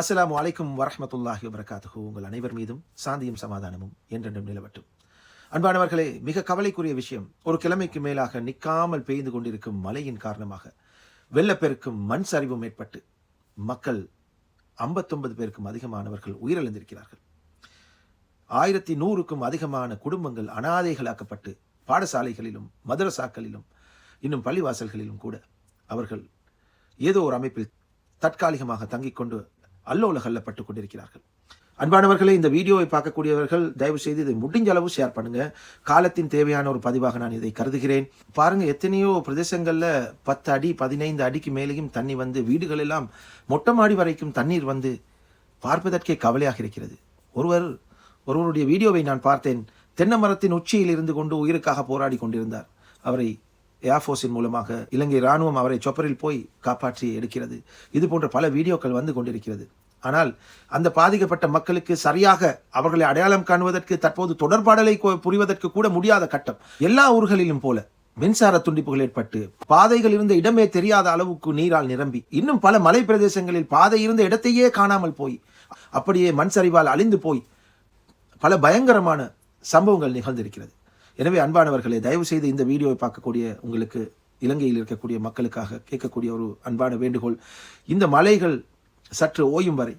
அஸ்ஸலாமு அலைக்கும் வரமத்துல்லாஹி வபரகாத்துஹு. உங்கள் அனைவர் மீதும் சாந்தியும் சமாதானமும் என்றென்றும் நிலவட்டும். அன்பானவர்களே மிக கவலைக்குரிய விஷயம் ஒரு கிழமைக்கு மேலாக நிற்காமல் பெய்து கொண்டிருக்கும் மழையின் காரணமாக வெள்ளப்பெருக்கும் மண் சரிவும் ஏற்பட்டு மக்கள் ஐம்பத்தொன்பது பேருக்கும் அதிகமானவர்கள் உயிரிழந்திருக்கிறார்கள். ஆயிரத்தி நூறுக்கும் அதிகமான குடும்பங்கள் அனாதைகளாக்கப்பட்டு பாடசாலைகளிலும் மதரசாக்களிலும் இன்னும் பள்ளிவாசல்களிலும் கூட அவர்கள் ஏதோ ஒரு அமைப்பில் தற்காலிகமாக தங்கிக் கொண்டு அல்லோல கல்லப்பட்டு கொண்டிருக்கிறார்கள் அன்பானவர்களே இந்த வீடியோவை பார்க்கக்கூடியவர்கள் தயவு செய்து இதை முடிஞ்ச அளவு ஷேர் பண்ணுங்க. காலத்தின் தேவையான ஒரு பதிவாக நான் இதை கருதுகிறேன். பாருங்க எத்தனையோ பிரதேசங்களில் பத்து அடி பதினைந்து அடிக்கு மேலேயும் தண்ணி வந்து வீடுகள் எல்லாம் மொட்டை மாடி வரைக்கும் தண்ணீர் வந்து பார்ப்பதற்கே கவலையாக இருக்கிறது. ஒருவர் ஒருவருடைய வீடியோவை நான் பார்த்தேன். தென்னை மரத்தின் உச்சியில் இருந்து கொண்டு உயிருக்காக போராடி கொண்டிருந்தார். அவரை ஏர்ஃபோர்ஸின் மூலமாக இலங்கை ராணுவம் அவரை சொப்பரில் போய் காப்பாற்றி எடுக்கிறது. இது போன்ற பல வீடியோக்கள் வந்து கொண்டிருக்கிறது. ஆனால் அந்த பாதிக்கப்பட்ட மக்களுக்கு சரியாக அவர்களை அடையாளம் காணுவதற்கு தற்போது தொடர்பாடலை புரிவதற்கு கூட முடியாத கட்டம். எல்லா ஊர்களிலும் போல மின்சார துண்டிப்புகள் ஏற்பட்டு பாதைகள் இருந்த இடமே தெரியாத அளவுக்கு நீரால் நிரம்பி இன்னும் பல மலை பிரதேசங்களில் பாதை இருந்த இடத்தையே காணாமல் போய் அப்படியே மண் சரிவால் அழிந்து போய் பல பயங்கரமான சம்பவங்கள் நிகழ்ந்திருக்கிறது. எனவே அன்பானவர்களே தயவு செய்து இந்த வீடியோவை பார்க்கக்கூடிய உங்களுக்கு இலங்கையில் இருக்கக்கூடிய மக்களுக்காக கேட்கக்கூடிய ஒரு அன்பான வேண்டுகோள். இந்த மலைகள் சற்று ஓயும் வரை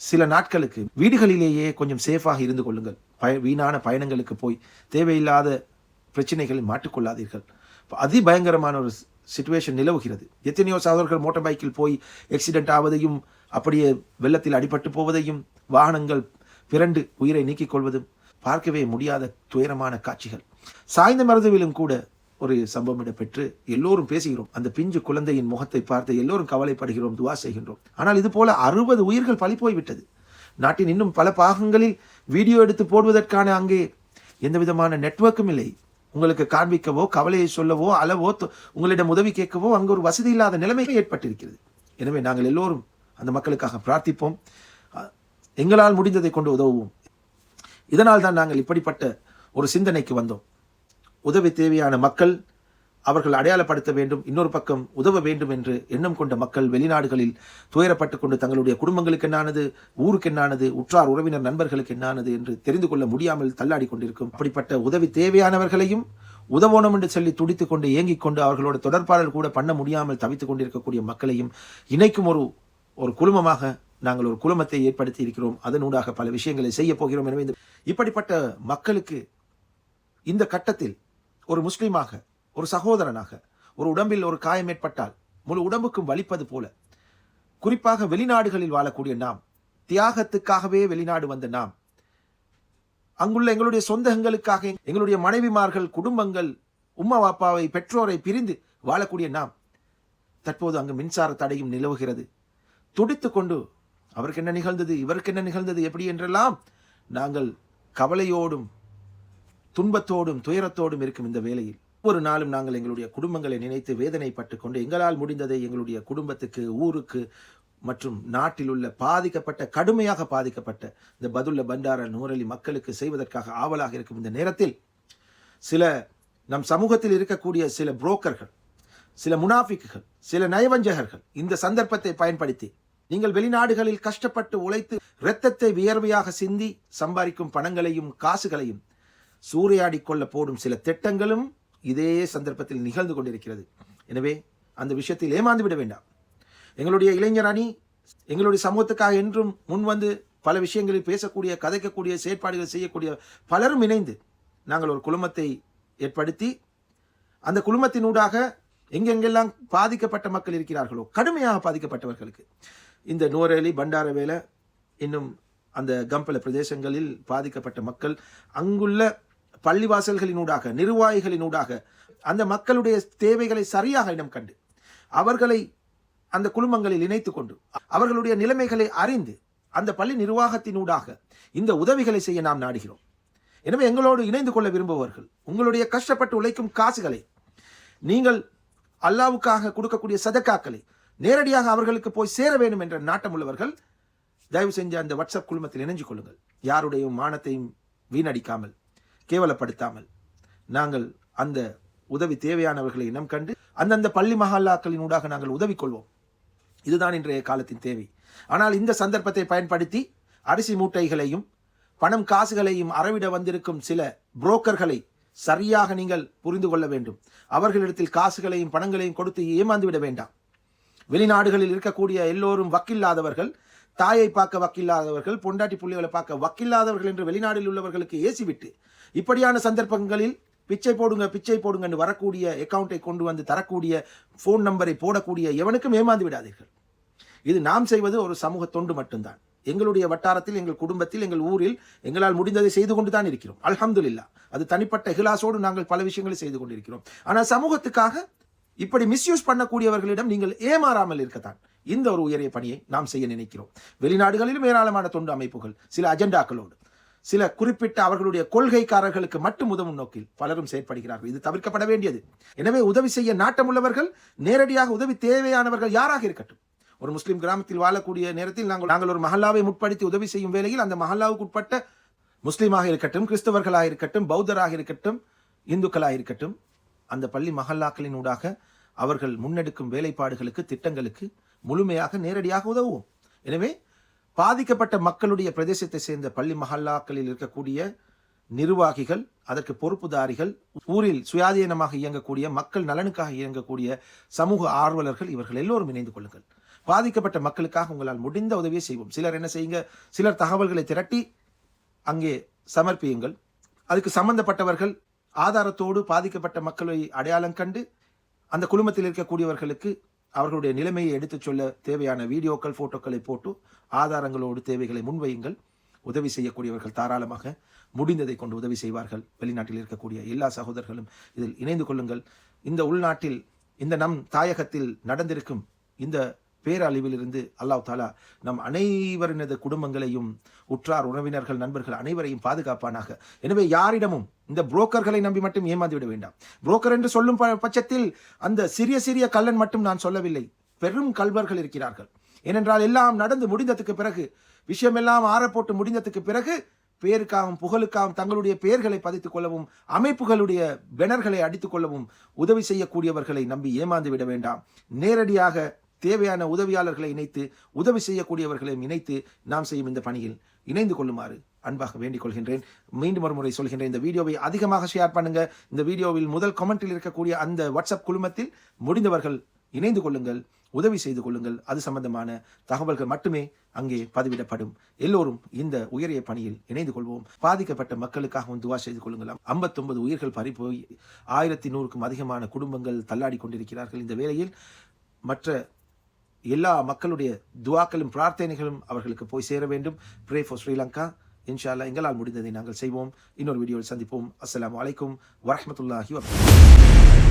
சில நாட்களுக்கு வீடுகளிலேயே கொஞ்சம் சேஃபாக இருந்து கொள்ளுங்கள். பய வீணான பயணங்களுக்கு போய் தேவையில்லாத பிரச்சனைகளில் மாட்டிக்கொள்ளாதீர்கள். அதிபயங்கரமான ஒரு சுச்சுவேஷன் நிலவுகிறது. எத்தனையோ சகோதரர்கள் மோட்டார் பைக்கில் போய் ஆக்சிடென்ட் ஆவதையும் அப்படியே வெள்ளத்தில் அடிபட்டு போவதையும் வாகனங்கள் பிறண்டு உயிரை நீக்கிக் கொள்வதும் பார்க்கவே முடியாத துயரமான காட்சிகள். சாய்ந்த மருதுவிலும் கூட ஒரு சம்பவம் இடம்பெற்று எல்லோரும் பேசுகிறோம். அந்த பிஞ்சு குழந்தையின் முகத்தை பார்த்து எல்லோரும் கவலைப்படுகிறோம் துவா செய்கின்றோம். ஆனால் இது போல அறுபது உயிர்கள் பழி போய்விட்டது. நாட்டின் இன்னும் பல பாகங்களில் வீடியோ எடுத்து போடுவதற்கான அங்கே எந்த விதமான நெட்வொர்க்கும் இல்லை. உங்களுக்கு காண்பிக்கவோ கவலையை சொல்லவோ அளவோ உங்களிடம் உதவி கேட்கவோ அங்கு ஒரு வசதி இல்லாத நிலைமை ஏற்பட்டிருக்கிறது. எனவே நாங்கள் எல்லோரும் அந்த மக்களுக்காக பிரார்த்திப்போம். எங்களால் முடிந்ததை கொண்டு உதவுவோம். இதனால் தான் நாங்கள் இப்படிப்பட்ட ஒரு சிந்தனைக்கு வந்தோம். உதவி தேவையான மக்கள் அவர்கள் அடையாளப்படுத்த வேண்டும் இன்னொரு பக்கம் உதவ வேண்டும் என்று எண்ணம் கொண்ட மக்கள் வெளிநாடுகளில் துயரப்பட்டு கொண்டு தங்களுடைய குடும்பங்களுக்கு என்னானது ஊருக்கு என்னானது உற்றார் உறவினர் நண்பர்களுக்கு என்னானது என்று தெரிந்து கொள்ள முடியாமல் தள்ளாடி கொண்டிருக்கும். அப்படிப்பட்ட உதவி தேவையானவர்களையும் உதவோணம் என்று சொல்லி துடித்து கொண்டு இயங்கிக் கொண்டு அவர்களோட தொடர்பாளர் கூட பண்ண முடியாமல் தவித்துக் கொண்டிருக்கக்கூடிய மக்களையும் இணைக்கும் ஒரு ஒரு குழுமமாக நாங்கள் ஒரு குழுமத்தை ஏற்படுத்தி இருக்கிறோம். அதனூடாக பல விஷயங்களை செய்ய போகிறோம். எனவே இந்த- இப்படிப்பட்ட மக்களுக்கு இந்த கட்டத்தில் ஒரு முஸ்லீமாக ஒரு சகோதரனாக ஒரு உடம்பில் ஒரு காயம் ஏற்பட்டால் முழு உடம்புக்கும் வலிப்பது போல குறிப்பாக வெளிநாடுகளில் வாழக்கூடிய நாம் தியாகத்துக்காகவே வெளிநாடு வந்த நாம் அங்குள்ள எங்களுடைய சொந்தங்களுக்காக எங்களுடைய மனைவிமார்கள் குடும்பங்கள் உம்மா வாப்பாவை பெற்றோரை பிரிந்து வாழக்கூடிய நாம் தற்போது அங்கு மின்சார தடையும் நிலவுகிறது. துடித்து கொண்டு அவருக்கு என்ன நிகழ்ந்தது? இவருக்கு என்ன நிகழ்ந்தது? எப்படி என்றெல்லாம் நாங்கள் கவலையோடும் துன்பத்தோடும் துயரத்தோடும் இருக்கும் இந்த வேளையில். ஒவ்வொரு நாளும் நாங்கள் எங்களுடைய குடும்பங்களை நினைத்து வேதனைப்பட்டு கொண்டு எங்களால் முடிந்ததை எங்களுடைய குடும்பத்துக்கு ஊருக்கு மற்றும் நாட்டில் உள்ள பாதிக்கப்பட்ட கடுமையாக பாதிக்கப்பட்ட இந்த பதுல்ல பண்டார நூரலி மக்களுக்கு செய்வதற்காக ஆவலாக இருக்கும் இந்த நேரத்தில் சில நம் சமூகத்தில் இருக்கக்கூடிய சில புரோக்கர்கள் சில முனாஃபிக்குகள் சில நயவஞ்சகர்கள் இந்த சந்தர்ப்பத்தை பயன்படுத்தி நீங்கள் வெளிநாடுகளில் கஷ்டப்பட்டு உழைத்து இரத்தத்தை வியர்வையாக சிந்தி சம்பாதிக்கும் பணங்களையும் காசுகளையும் சூறையாடி கொள்ள போடும் சில திட்டங்களும் இதே சந்தர்ப்பத்தில் நிகழ்ந்து கொண்டிருக்கிறது. எனவே அந்த விஷயத்தில் ஏமாந்து விட வேண்டாம். எங்களுடைய இளைஞர் அணி எங்களுடைய சமூகத்துக்காக என்றும் முன் வந்து பல விஷயங்களில் பேசக்கூடிய கதைக்கக்கூடிய செயற்பாடுகள் செய்யக்கூடிய பலரும் இணைந்து நாங்கள் ஒரு குழுமத்தை ஏற்படுத்தி அந்த குழுமத்தினூடாக எங்கெங்கெல்லாம் பாதிக்கப்பட்ட மக்கள் இருக்கிறார்களோ கடுமையாக பாதிக்கப்பட்டவர்களுக்கு இந்த நோரேலி பண்டாரவேல இன்னும் அந்த கம்பல பிரதேசங்களில் பாதிக்கப்பட்ட மக்கள் அங்குள்ள பள்ளிவாசல்களினூடாக நிர்வாகிகளினூடாக அந்த மக்களுடைய தேவைகளை சரியாக இனம் கண்டு அவர்களை அந்த குழுமங்களில் இணைத்து கொண்டு அவர்களுடைய நிலைமைகளை அறிந்து அந்த பள்ளி நிர்வாகத்தினூடாக இந்த உதவிகளை செய்ய நாம் நாடுகிறோம். எனவே எங்களோடு இணைந்து கொள்ள விரும்புபவர்கள் உங்களுடைய கஷ்டப்பட்டு உழைக்கும் காசுகளை நீங்கள் அல்லாவுக்காக கொடுக்கக்கூடிய சதக்காக்களை நேரடியாக அவர்களுக்கு போய் சேர வேண்டும் என்ற நாட்டம் உள்ளவர்கள் தயவு செஞ்சு அந்த வாட்ஸ்அப் குழுமத்தில் இணைஞ்சு கொள்ளுங்கள். யாருடைய மானத்தையும் வீணடிக்காமல் கேவலப்படுத்தாமல். நாங்கள் அந்த உதவி தேவையானவர்களை இனம் கண்டு அந்தந்த பள்ளி மஹால்லாக்களினூடாக நாங்கள் உதவி கொள்வோம். இதுதான் இன்றைய காலத்தின் தேவை. ஆனால் இந்த சந்தர்ப்பத்தை பயன்படுத்தி அரிசி மூட்டைகளையும் பணம் காசுகளையும் அறவிட வந்திருக்கும் சில புரோக்கர்களை சரியாக நீங்கள் புரிந்து கொள்ள வேண்டும். அவர்களிடத்தில் காசுகளையும் பணங்களையும் கொடுத்து ஏமாந்து விட வேண்டாம். வெளிநாடுகளில் இருக்கக்கூடிய எல்லோரும் வக்கில்லாதவர்கள் தாயை பார்க்க வக்கில்லாதவர்கள் பொண்டாட்டி புள்ளிகளை பார்க்க வக்கில்லாதவர்கள் என்று வெளிநாட்டில் உள்ளவர்களுக்கு ஏசிவிட்டு இப்படியான சந்தர்ப்பங்களில் பிச்சை போடுங்க பிச்சை போடுங்கன்னு வரக்கூடிய அக்கௌண்ட்டை கொண்டு வந்து தரக்கூடிய ஃபோன் நம்பரை போடக்கூடிய எவனுக்கும் ஏமாந்து விடாதீர்கள். இது நாம் செய்வது ஒரு சமூக தொண்டு மட்டும்தான். எங்களுடைய வட்டாரத்தில் எங்கள் குடும்பத்தில் எங்கள் ஊரில் எங்களால் முடிந்ததை செய்து கொண்டு தான் இருக்கிறோம். அல்ஹம்துலில்லாஹ் அது தனிப்பட்ட இஹ்லாசோடு நாங்கள் பல விஷயங்களை செய்து கொண்டிருக்கிறோம். ஆனால் சமூகத்துக்காக இப்படி மிஸ்யூஸ் பண்ணக்கூடியவர்களிடம் நீங்கள் ஏமாறாமல் இருக்கத்தான். இந்த ஒரு உயரிய பணியை நாம் செய்ய நினைக்கிறோம். வெளிநாடுகளிலும் ஏராளமான தொண்டு அமைப்புகள் சில அஜெண்டாக்களோடு சில குறிப்பிட்ட அவர்களுடைய கொள்கைக்காரர்களுக்கு மட்டும் உதவும் நோக்கில் பலரும் செயற்படுகிறார்கள். இது தவிர்க்கப்பட வேண்டியது. எனவே உதவி செய்ய நாட்டமுள்ளவர்கள் நேரடியாக உதவி தேவையானவர்கள் யாராக இருக்கட்டும். ஒரு முஸ்லீம் கிராமத்தில் வாழக்கூடிய நேரத்தில் நாங்கள் நாங்கள் ஒரு மஹல்லாவை முற்படுத்தி உதவி செய்யும் வேளையில் அந்த மஹல்லாவுக்கு உட்பட்ட முஸ்லீமாக இருக்கட்டும் கிறிஸ்தவர்களாக இருக்கட்டும் பௌத்தராக இருக்கட்டும் இந்துக்களாக இருக்கட்டும் அந்த பள்ளி மஹல்லாக்களின் ஊடாக அவர்கள் முன்னெடுக்கும் வேலைப்பாடுகளுக்கு திட்டங்களுக்கு முழுமையாக நேரடியாக உதவும் எனவே பாதிக்கப்பட்ட மக்களுடைய பிரதேசத்தை சேர்ந்த பள்ளி மஹல்லாக்களில் இருக்கக்கூடிய நிர்வாகிகள் அதற்கு பொறுப்புதாரிகள் ஊரில் சுயாதீனமாக இயங்கக்கூடிய மக்கள் நலனுக்காக இயங்கக்கூடிய சமூக ஆர்வலர்கள் இவர்கள் எல்லோரும் இணைந்து கொள்ளுங்கள். பாதிக்கப்பட்ட மக்களுக்காக உங்களால் முடிந்த உதவியை செய்வோம். சிலர் என்ன செய்யுங்க? சிலர் தகவல்களை திரட்டி அங்கே சமர்ப்பியுங்கள். அதுக்கு சம்பந்தப்பட்டவர்கள் ஆதாரத்தோடு பாதிக்கப்பட்ட மக்களை அடையாளம் கண்டு அந்த குழுமத்தில் இருக்கக்கூடியவர்களுக்கு அவர்களுடைய நிலைமையை எடுத்துச் சொல்ல தேவையான வீடியோக்கள் ஃபோட்டோக்களை போட்டு ஆதாரங்களோடு தேவைகளை முன்வையுங்கள். உதவி செய்யக்கூடியவர்கள் தாராளமாக முடிந்ததை கொண்டு உதவி செய்வார்கள். வெளிநாட்டில் இருக்கக்கூடிய எல்லா சகோதரர்களும் இதில் இணைந்து கொள்ளுங்கள். இந்த உள்நாட்டில் இந்த நம் தாயகத்தில் நடந்திருக்கும் இந்த பேரழிவிலிருந்து அல்லாஹ் தாலா நம் அனைவரினது குடும்பங்களையும் உற்றார் உறவினர்கள் நண்பர்கள் அனைவரையும் பாதுகாப்பானாக. எனவே யாரிடமும் இந்த புரோக்கர்களை நம்பி மட்டும் ஏமாந்து விட வேண்டாம். புரோக்கர் என்று சொல்லும் ப- பட்சத்தில் அந்த சிறிய சிறிய கல்லன் மட்டும் நான் சொல்லவில்லை. பெரும் கல்வர்கள் இருக்கிறார்கள். ஏனென்றால் எல்லாம் நடந்து முடிந்ததுக்கு பிறகு விஷயமெல்லாம் ஆறப்போட்டு முடிந்ததுக்கு பிறகு பேருக்காகவும் புகழுக்காகவும் தங்களுடைய பெயர்களை பதித்துக் கொள்ளவும் அமைப்புகளுடைய பெனர்களை அடித்துக் கொள்ளவும் உதவி செய்யக்கூடியவர்களை நம்பி ஏமாந்து விட வேண்டாம். நேரடியாக தேவையான உதவியாளர்களை இணைத்து உதவி செய்யக்கூடியவர்களையும் இணைத்து நாம் செய்யும் இந்த பணியில் இணைந்து கொள்ளுமாறு அன்பாக வேண்டிக் கொள்கின்றேன். மீண்டும் ஒரு முறை சொல்கின்றேன் இந்த வீடியோவை அதிகமாக ஷேர் பண்ணுங்க. இந்த வீடியோவில் முதல் கமெண்டில் இருக்கக்கூடிய அந்த வாட்ஸ்அப் குழுமத்தில் முடிந்தவர்கள் இணைந்து கொள்ளுங்கள் உதவி செய்து கொள்ளுங்கள். அது சம்பந்தமான தகவல்கள் மட்டுமே அங்கே பதிவிடப்படும். எல்லோரும் இந்த உயரிய பணியில் இணைந்து கொள்வோம். பாதிக்கப்பட்ட மக்களுக்காகவும் துவா செய்து கொள்ளுங்கள். ஐம்பத்தொன்பது உயிர்கள் பறிப்போய் ஆயிரத்தி நூறுக்கும் அதிகமான குடும்பங்கள் தள்ளாடி கொண்டிருக்கிறார்கள். இந்த வேளையில் மற்ற எல்லா மக்களுடைய துவாக்களும் பிரார்த்தனைகளும் அவர்களுக்கு போய் சேர வேண்டும். ப்ரே ஃபார் ஸ்ரீலங்கா இன்ஷா எங்களால் முடிந்ததை நாங்கள் செய்வோம். இன்னொரு வீடியோவில் சந்திப்போம். அஸ்லாம் அலைக்கும் வரமத்துல்லாஹி வபரகாத்துஹு.